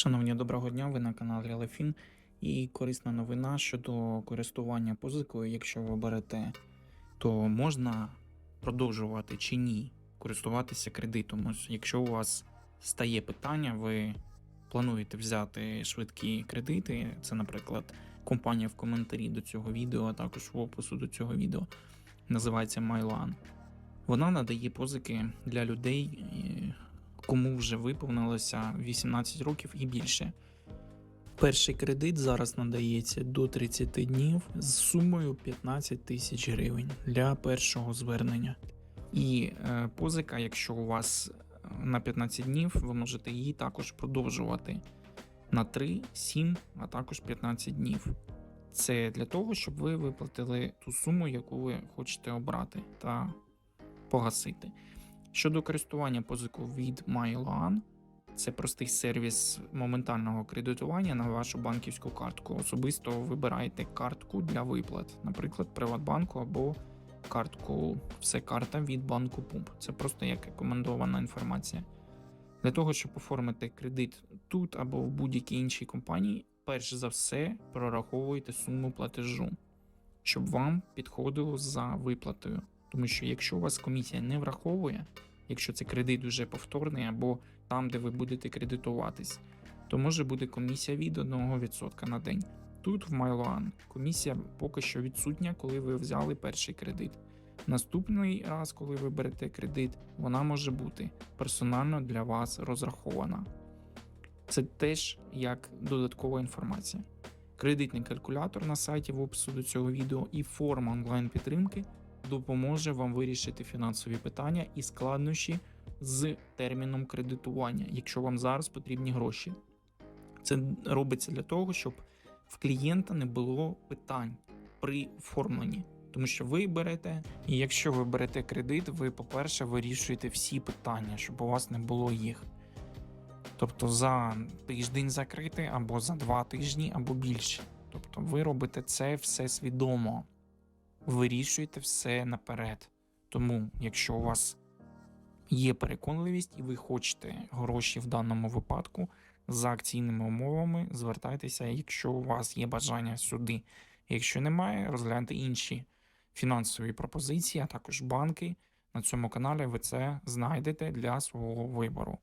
Шановні, доброго дня! Ви на каналі Лефін. І корисна новина щодо користування позикою. Якщо ви берете, то можна продовжувати чи ні користуватися кредитом. Якщо у вас стає питання, ви плануєте взяти швидкі кредити. Це, наприклад, компанія в коментарі до цього відео, а також в опису до цього відео. Називається MyLan. Вона надає позики для людей, кому вже виповнилося 18 років і більше. Перший кредит зараз надається до 30 днів з сумою 15 тисяч гривень для першого звернення. І е, позика, якщо у вас е, на 15 днів, ви можете її також продовжувати на 3, 7, а також 15 днів. Це для того, щоб ви виплатили ту суму, яку ви хочете обрати та погасити. Щодо користування позику від MyLoan, це простий сервіс моментального кредитування на вашу банківську картку. Особисто вибираєте картку для виплат, наприклад, Приватбанку або картку все карта від банку Пумп. Це просто як рекомендована інформація. Для того, щоб оформити кредит тут або в будь-якій іншій компанії, перш за все прораховуйте суму платежу, щоб вам підходило за виплатою. Тому що якщо у вас комісія не враховує, якщо це кредит вже повторний або там, де ви будете кредитуватись, то може бути комісія від 1% на день. Тут в MyLoan комісія поки що відсутня, коли ви взяли перший кредит. Наступний раз, коли ви берете кредит, вона може бути персонально для вас розрахована. Це теж як додаткова інформація. Кредитний калькулятор на сайті в опису до цього відео і форма онлайн підтримки допоможе вам вирішити фінансові питання і складнощі з терміном кредитування, якщо вам зараз потрібні гроші. Це робиться для того, щоб в клієнта не було питань при оформленні. Тому що ви берете, і якщо ви берете кредит, ви, по-перше, вирішуєте всі питання, щоб у вас не було їх. Тобто за тиждень закрити, або за два тижні, або більше. Тобто ви робите це все свідомо вирішуєте все наперед. Тому, якщо у вас є переконливість і ви хочете гроші в даному випадку за акційними умовами, звертайтеся, якщо у вас є бажання сюди. Якщо немає, розгляньте інші фінансові пропозиції, а також банки. На цьому каналі ви це знайдете для свого вибору.